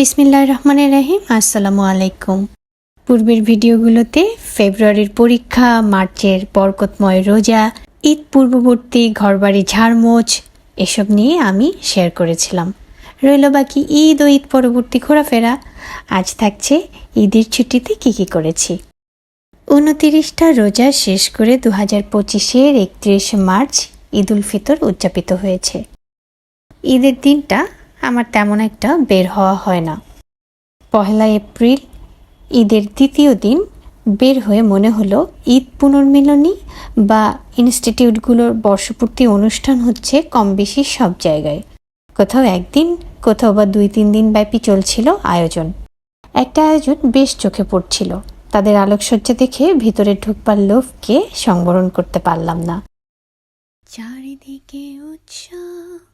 বিসমিল্লাহ রহমানের রাহিম, আসসালামু আলাইকুম। পূর্বের ভিডিওগুলোতে ফেব্রুয়ারির পরীক্ষা, মার্চের বরকতময় রোজা, ঈদ পূর্ববর্তী, ঘরবাড়ি ঝাড়মোছ, এসব নিয়ে আমি শেয়ার করেছিলাম। রইল বাকি ঈদ ও ঈদ পরবর্তী ঘোরাফেরা। আজ থাকছে ঈদের ছুটিতে কী কী করেছি? উনতিরিশটা রোজা শেষ করে দু হাজার পঁচিশের একত্রিশে মার্চ ঈদ উল ফিতর উদযাপিত হয়েছে। ঈদের দিনটা আমার তেমন একটা বের হওয়া হয় না। পহেলা এপ্রিল, ঈদের দ্বিতীয় দিন বের হয়ে মনে হলো ঈদ পুনর্মিলনী বা ইনস্টিটিউটগুলোর বর্ষপূর্তি অনুষ্ঠান হচ্ছে কম বেশি সব জায়গায়। কোথাও একদিন, কোথাও বা দুই তিন দিন ব্যাপী চলছিল আয়োজন। একটা আয়োজন বেশ চোখে পড়ছিল। তাদের আলোকসজ্জা দেখে ভিতরে ঢুকবার লোভকে সংবরণ করতে পারলাম না। চারিদিকে উৎসব।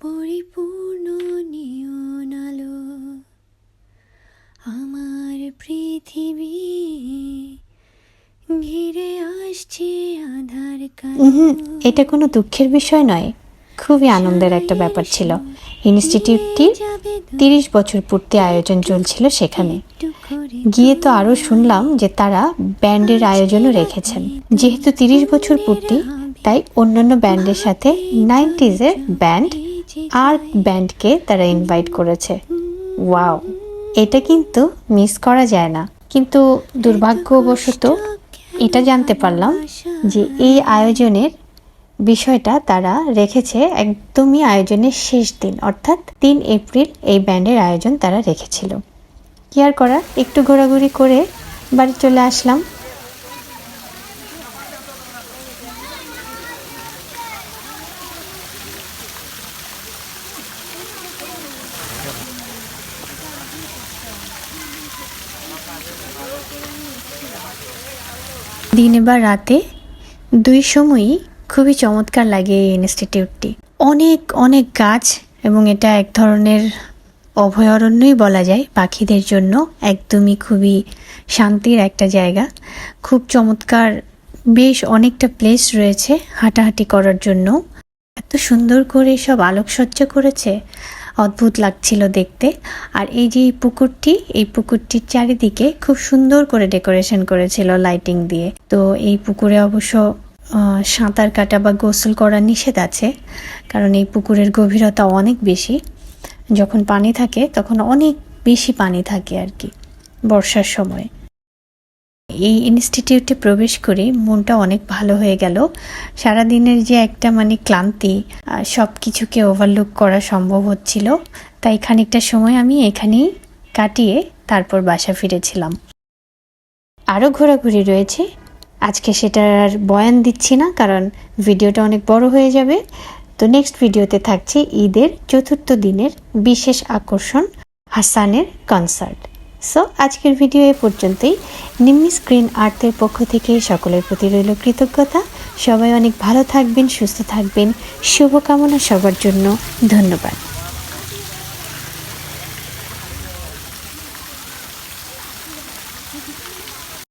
পরিপূর্ণ নিয়ন আলো আমার পৃথিবী ঘিরে আসছে আধার এটা কোনো দুঃখের বিষয় নয়। খুবই আনন্দের একটা ব্যাপার ছিল। ইনস্টিটিউটটি তিরিশ বছর পূর্তি আয়োজন চলছিল সেখানে। গিয়ে তো আরও শুনলাম যে তারা ব্যান্ডের আয়োজনও রেখেছেন। যেহেতু তিরিশ বছর পূর্তি, তাই অন্যান্য ব্যান্ডের সাথে নাইনটিজের ব্যান্ড আর্ক ব্যান্ডকে তারা ইনভাইট করেছে। ওয়াও এটা কিন্তু মিস করা যায় না। কিন্তু দুর্ভাগ্যবশত এটা জানতে পারলাম যে এই আয়োজনের বিষয়টা তারা রেখেছে একদমই আয়োজনের শেষ দিন, অর্থাৎ তিন এপ্রিল এই ব্যান্ডের আয়োজন তারা রেখেছিল। কি আর করা একটু ঘোরাঘুরি করে বাড়ি চলে আসলাম। দিনে বা রাতে দুই সময়ই খুবই চমৎকার লাগে এই ইনস্টিটিউটটি অনেক অনেক গাছ এবং এটা এক ধরনের অভয়ারণ্যই বলা যায় পাখিদের জন্য। একদমই খুবই শান্তির একটা জায়গা। খুব চমৎকার, বেশ অনেকটা প্লেস রয়েছে হাঁটাহাঁটি করার জন্য। এত সুন্দর করে সব আলোকসজ্জা করেছে। অদ্ভুত লাগছিল দেখতে। আর এই যে এই পুকুরটি, এই পুকুরটির চারিদিকে খুব সুন্দর করে ডেকোরেশন করেছিল লাইটিং দিয়ে। তো এই পুকুরে অবশ্য সাঁতার কাটা বা গোসল করা নিষেধ আছে, কারণ এই পুকুরের গভীরতা অনেক বেশি। যখন পানি থাকে, তখন অনেক বেশি পানি থাকে আর কি, বর্ষার সময়। এই ইনস্টিটিউটে প্রবেশ করে মনটা অনেক ভালো হয়ে গেল। সারাদিনের যে একটা মানে ক্লান্তি সব কিছুকে ওভারলুক করা সম্ভব হচ্ছিল। তাই খানিকটা সময় আমি এখানেই কাটিয়ে তারপর বাসা ফিরেছিলাম। আরও ঘোরাঘুরি রয়েছে। আজকে সেটার আর বয়ান দিচ্ছি না, কারণ ভিডিওটা অনেক বড় হয়ে যাবে। তো নেক্সট ভিডিওতে থাকছে ঈদের চতুর্থ দিনের বিশেষ আকর্ষণ, হাসানের কনসার্ট সো আজকের ভিডিও এ পর্যন্তই। নিম্নি স্ক্রিন আর্টের পক্ষ থেকে সকলের প্রতি রইল কৃতজ্ঞতা। সবাই অনেক ভালো থাকবেন, সুস্থ থাকবেন। শুভকামনা সবার জন্য। ধন্যবাদ।